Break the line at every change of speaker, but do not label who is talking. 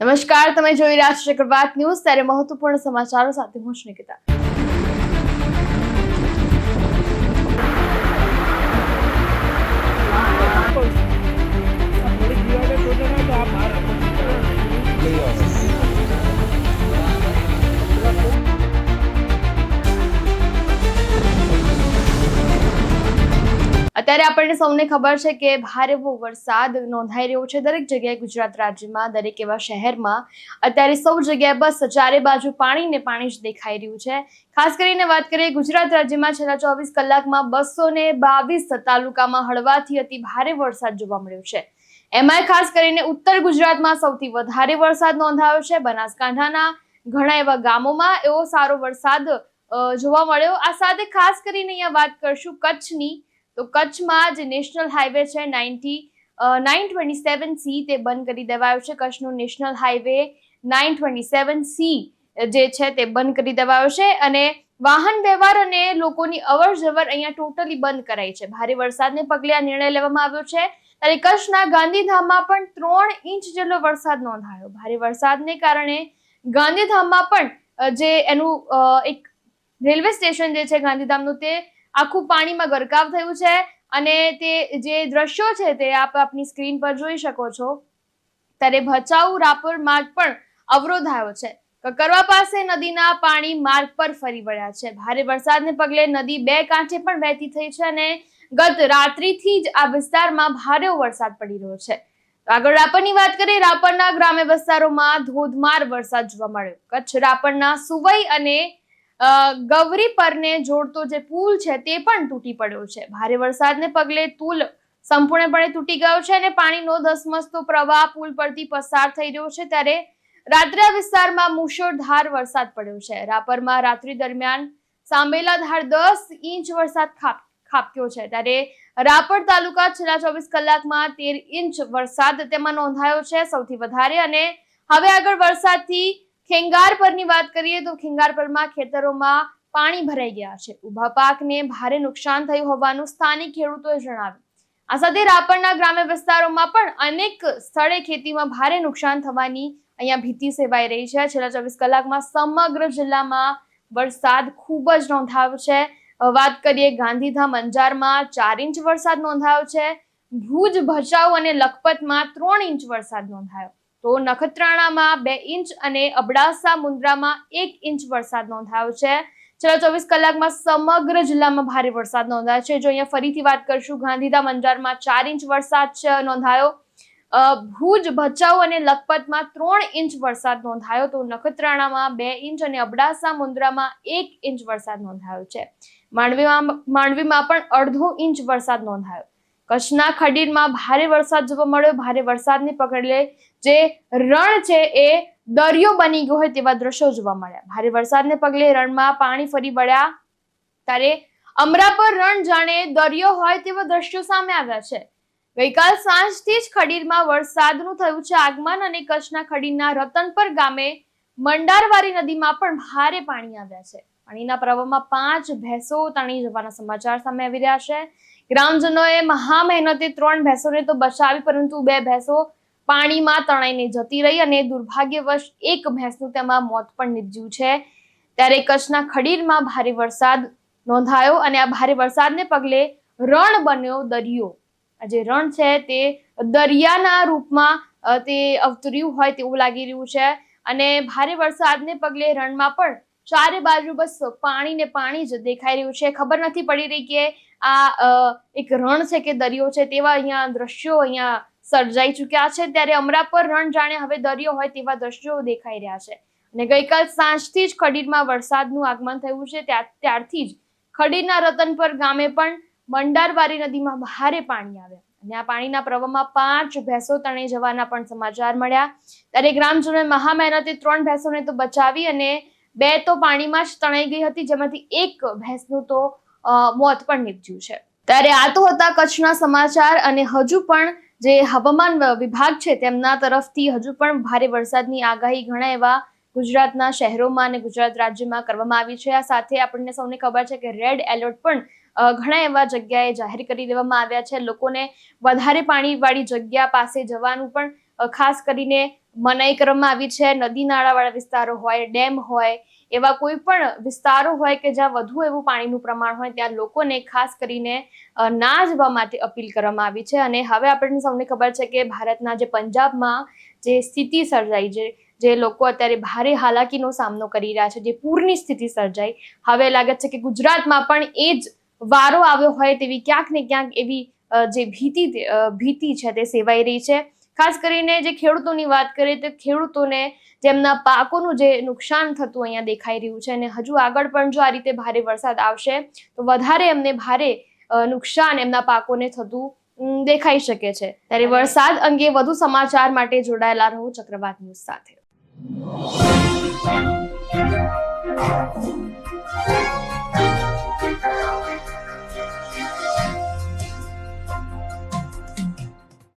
નમસ્કાર તમે જોઈ રહ્યા છો ચક્રવાત ન્યૂઝ. ત્યારે મહત્વપૂર્ણ સમાચારો સાથે હું નિકિતા અત્યારે આપણને સૌને ખબર છે કે ભારે એવો વરસાદ નોંધાઈ રહ્યો છે દરેક જગ્યાએ ગુજરાત રાજ્યમાં, દરેક એવા શહેરમાં. અત્યારે સૌ જગ્યાએ બસ ચારે બાજુ પાણી ને પાણી જ દેખાઈ રહ્યું છે. ખાસ કરીને વાત કરીએ ગુજરાત રાજ્યમાં છેલ્લા ચોવીસ કલાકમાં બસો ને બાવીસ તાલુકામાં હળવાથી અતિ ભારે વરસાદ જોવા મળ્યો છે. એમાંય ખાસ કરીને ઉત્તર ગુજરાતમાં સૌથી વધારે વરસાદ નોંધાયો છે. બનાસકાંઠાના ઘણા એવા ગામોમાં એવો સારો વરસાદ જોવા મળ્યો. આ સાથે ખાસ કરીને અહીંયા વાત કરશું કચ્છની. તો કચ્છમાં જે નેશનલ હાઈવે છે ninety nine twenty seven C તે બંધ કરી દેવાયો છે. કચ્છનો national highway nine twenty seven C જે છે તે બંધ કરી દેવાયો છે અને વાહન વ્યવહાર અને લોકોની અવર જવર અહીંયા ટોટલી બંધ કરાઈ છે. ભારે વરસાદને પગલે આ નિર્ણય લેવામાં આવ્યો છે. ત્યારે કચ્છના ગાંધીધામમાં પણ ત્રણ ઇંચ જેટલો વરસાદ નોંધાયો. ભારે વરસાદને કારણે ગાંધીધામમાં પણ જે એનું એક રેલવે સ્ટેશન જે છે ગાંધીધામનું તે આખું પાણીમાં ગરકાવ થયું છે અને તે જે દ્રશ્યો છે તે આપ આપની સ્ક્રીન પર જોઈ શકો છો. ત્યારે ભચાઉ રાપર માર્ગ પણ અવરોધાયો છે. કકરવા પાસે નદીના પાણી માર્ગ પર ફરી વળ્યા છે. ભારે વરસાદને પગલે નદી બે કાંઠે પણ વહેતી થઈ છે અને ગત રાત્રિથી જ આ વિસ્તારમાં ભારે વરસાદ પડી રહ્યો છે. આગળ રાપરની વાત કરીએ, રાપરના ગ્રામ્ય વિસ્તારોમાં ધોધમાર વરસાદ જોવા મળ્યો. કચ્છ રાપરના સુવઈ અને ગૌરી પરને જોડતો જે પુલ છે તે પણ તૂટી પડ્યો છે. ભારે વરસાદને પગલે પુલ સંપૂર્ણપણે તૂટી ગયો છે અને પાણીનો ધસમસતો પ્રવાહ પુલ પરથી પસાર થઈ રહ્યો છે ત્યારે રાત્રા વિસ્તારમાં મુશળધાર વરસાદ પડ્યો છે. રાપરમાં રાત્રિ દરમિયાન સાંભેલાધાર દસ ઇંચ વરસાદ ખાબક્યો છે. ત્યારે રાપર તાલુકા છેલ્લા ચોવીસ કલાકમાં તેર ઇંચ વરસાદ તેમાં નોંધાયો છે. સૌથી વધારે અને હવે આગળ વરસાદથી ખેંગારપરની વાત કરીએ તો ખેંગારપરમાં ખેતરોમાં પાણી ભરાઈ ગયા છે. ઊભા પાકને ભારે નુકસાન થયું હોવાનું સ્થાનિક ખેડૂતોએ જણાવ્યું. આ સાથે રાપરના ગ્રામ્ય વિસ્તારોમાં પણ અનેક સ્થળે ખેતીમાં ભારે નુકસાન થવાની અહીંયા ભીતિ સેવાઈ રહી છે. છેલ્લા ચોવીસ કલાકમાં સમગ્ર જિલ્લામાં વરસાદ ખૂબ જ નોંધાયો છે. વાત કરીએ ગાંધીધામ અંજારમાં ચાર ઇંચ વરસાદ નોંધાયો છે. ભુજ ભચાઉ અને લખપતમાં ત્રણ ઇંચ વરસાદ નોંધાયો. તો નખત્રાણામાં બે ઇંચ અને અબડાસા મુન્દ્રામાં એક ઇંચ વરસાદ નોંધાયો છે. છેલ્લા ચોવીસ કલાકમાં સમગ્ર જિલ્લામાં ભારે વરસાદ નોંધાયો છે. જો અહીંયા ફરીથી વાત કરશું, ગાંધીધામ અંજારમાં ચાર ઇંચ વરસાદ નોંધાયો. ભુજ, ભચાઉ અને લખપતમાં ત્રણ ઇંચ વરસાદ નોંધાયો. તો નખત્રાણામાં બે ઇંચ અને અબડાસા મુન્દ્રામાં એક ઇંચ વરસાદ નોંધાયો છે. માંડવીમાં માંડવીમાં પણ અડધો ઇંચ વરસાદ નોંધાયો. કચ્છના ખડીરમાં ભારે વરસાદ જોવા મળ્યો. ભારે વરસાદને પકડે જે રણ છે એ દરિયો બની ગયો હોય તેવા દ્રશ્યો જોવા મળ્યા. ભારે વરસાદને પગલે રણમાં પાણી ફરી વળ્યા. ત્યારે અમરાપર રણ જાણે દરિયો હોય તેવા દ્રશ્યો સામે આવ્યા છે. ગઈકાલ સાંજથી જ ખડીરમાં વરસાદનું થયું છે આગમન અને કચ્છના ખડીરના રતનપર ગામે મંડારવારી નદીમાં પણ ભારે પાણી આવ્યા છે. પાણીના પ્રવાહમાં પાંચ ભેંસો તણી જવાના સમાચાર સામે આવી રહ્યા છે. ગ્રામજનોએ મહા મહેનતે ત્રણ ભેંસોને તો બચાવી, પરંતુ બે ભેંસો પાણીમાં તણાઈને જતી રહી અને દુર્ભાગ્યવશ એક ભેંસનું તેમાં મોત પણ નીપજ્યું છે. ત્યારે કચ્છના ખડીરમાં ભારે વરસાદ નોંધાયો અને આ ભારે વરસાદને પગલે રણ બન્યો દરિયો. જે રણ છે તે દરિયાના રૂપમાં તે અવતર્યું હોય તેવું લાગી રહ્યું છે અને ભારે વરસાદને પગલે રણમાં પણ ચારે બાજુ બસ પાણી ને પાણી જ દેખાઈ રહ્યું છે. ખબર નથી પડી રહી કે આ એક રણ છે કે દરિયો છે તેવા અહીંયા દ્રશ્યો અહીંયા સર્જાઈ ચૂક્યા છે. ત્યારે અમરાપર રણ જાણે હવે દરિયો હોય તેવા દ્રશ્યો દેખાઈ રહ્યા છે. અને ગઈકાલ સાંજથી જ ખડીરમાં વરસાદનું આગમન થયું છે. ત્યાર ત્યારથી જ ખડીરના રતનપર ગામે પણ મંડારવારી નદીમાં ભારે પાણી આવ્યા. અને આ પાણીના પ્રવાહમાં પાંચ ભેંસો તણી જવાના પણ સમાચાર મળ્યા. ત્યારે ગ્રામજનોએ મહા મહેનતે ત્રણ ભેંસોને તો બચાવી અને બે તો પાણીમાં જ તણાઈ ગઈ હતી, જેમાંથી એક ભેંસનું તો મોત પણ નીપજ્યું છે. ત્યારે આ તો હતા કચ્છના સમાચાર અને હજુ પણ જે હવામાન વિભાગ છે તેમના તરફથી હજુ પણ ભારે વરસાદની આગાહી ઘણા એવા ગુજરાતના શહેરોમાં અને ગુજરાત રાજ્યમાં કરવામાં આવી છે. આ સાથે આપણને સૌને ખબર છે કે રેડ એલર્ટ પણ ઘણા એવા જગ્યાએ જાહેર કરી દેવામાં આવ્યા છે. લોકોને વધારે પાણીવાળી જગ્યા પાસે જવાનું પણ ખાસ કરીને મનાઈ કરવામાં આવી છે, નદી નાળાવાળા વિસ્તારો હોય, ડેમ હોય, એવા કોઈ પણ વિસ્તારો હોય કે જ્યાં વધુ એવું પાણીનું પ્રમાણ હોય, ત્યાં લોકોને ખાસ કરીને ના જવા માટે અપીલ કરવામાં આવી છે. અને હવે આપણને સૌને ખબર છે કે ભારતના જે પંજાબમાં જે સ્થિતિ સર્જાઈ છે, જે લોકો અત્યારે ભારે હાલાકીનો સામનો કરી રહ્યા છે, જે પૂરની સ્થિતિ સર્જાઈ. હવે લાગે છે કે ગુજરાતમાં પણ એ જ વારો આવ્યો હોય તેવી ક્યાંક ને ક્યાંક એવી જે ભીતિ ભીતિ છે તે સેવાઈ રહી છે. ખાસ કરીને જે ખેડૂતોની વાત કરીએ તો ખેડૂતોને જેમના પાકોનું જે નુકસાન થતું અહીંયા દેખાઈ રહ્યું છે અને હજુ આગળ પણ જો આ રીતે ભારે વરસાદ આવશે તો વધારે એમને ભારે નુકસાન એમના પાકોને થતું દેખાઈ શકે છે. ત્યારે વરસાદ અંગે વધુ સમાચાર માટે જોડાયેલા રહો ચક્રવાત ન્યૂઝ સાથે.